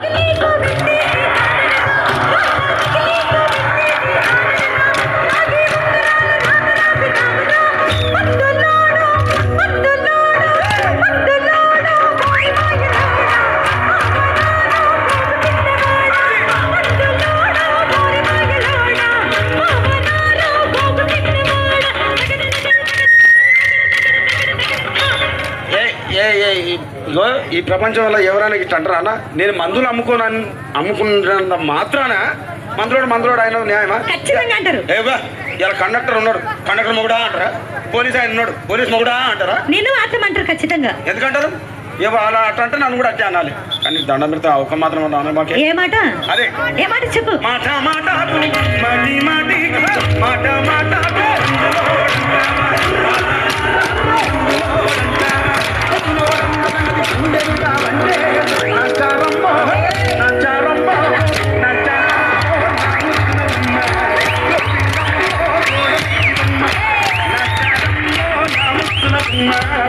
ఏ ఈ ప్రపంచంలో ఎవరైనా ఇట్లా అంటారా? అన్న నేను మందులు అమ్ముకోను అమ్ముకున్నంత మాత్రాన మందులోడు మందులోడు ఆయన న్యాయమా? అంటారు. ఇలా కండక్టర్ ఉన్నాడు. కండక్టర్ మొగుడా అంటారా? పోలీస్ ఆయన ఉన్నాడు. పోలీస్ మొగుడా అంటారా? నేను అర్థమంటారు ఖచ్చితంగా. ఎందుకంటారు? ఏ అలా అట్ట అంటే నన్ను కూడా అట్టే అనాలి. కానీ దండం పెడితే ఒక మాత్రం అన్నా మాకే. ఏ మాట? అదే ఏ మాట చెప్పు. మాట మాట మాటి మాటి మాట మాట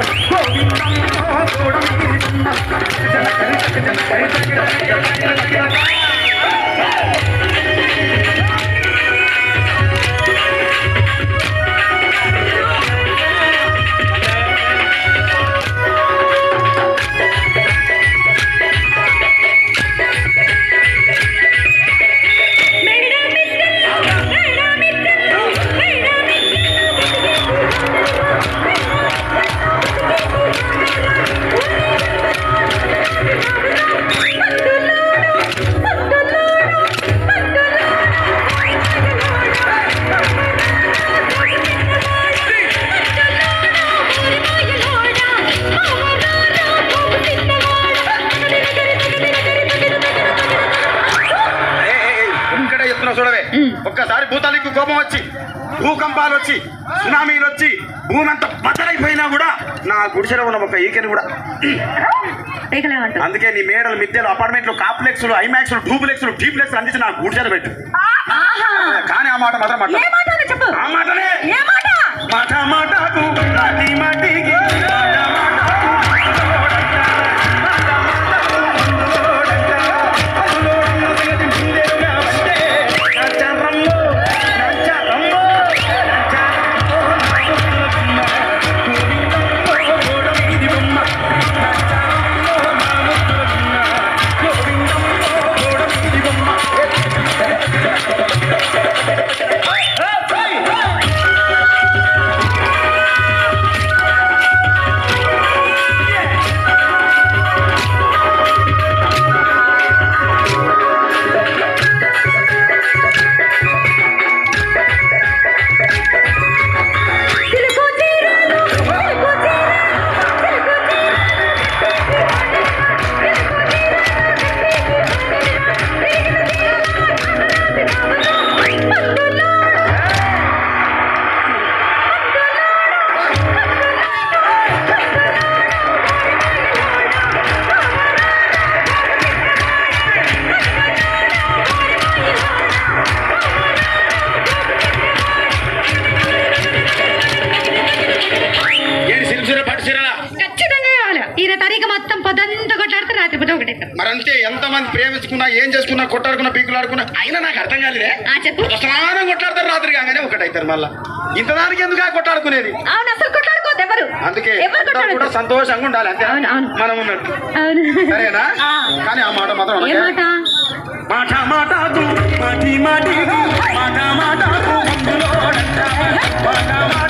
ఏ, ఒక్కసారి భూతానికి కోపం వచ్చి భూకంపాలు వచ్చి సునామీలు వచ్చి భూమి అంతా బద్దలైపోయినా కూడా నా గుడిసెలో ఉన్న ఒక ఈకెని కూడా. అందుకే నీ మేడలు మిద్దెలు అపార్ట్మెంట్లు కాంప్లెక్స్లు ఐమాక్స్లు డూప్లెక్స్లు డీప్లెక్స్ అందించి నా గుడిసెలు పెట్టు. కానీ ఆ మాట మాత్రం మాట ఆ మాటనే? మాట? మాటకు మాటకు పొద్దంతా కొట్లాడితే రాత్రి పూట ఒకటే మరంతే ఎంతమంది ప్రేమించుకున్నా ఏం చేసుకున్నా కొట్టాడుకున్నా పీకులాడుకున్నా అయినా నాకు అర్థం కాలేదే ఆ చెప్పు స్నానం కొట్లాడతారు రాత్రి కాగానే ఒకటైతారు మళ్ళా ఇంత దానికి ఎందుకు కొట్టాడుకునేది అవును అసలు కొట్లాడుకోవద్దు ఎవరు అందుకే కూడా సంతోషంగా ఉండాలి అంతే. మనం ఉన్నట్టు అవును సరేనా. కానీ ఆ మాట మాత్రం. మాట మాట మాటి మాటికు మాట మాటకు ముందులోడంట. మాట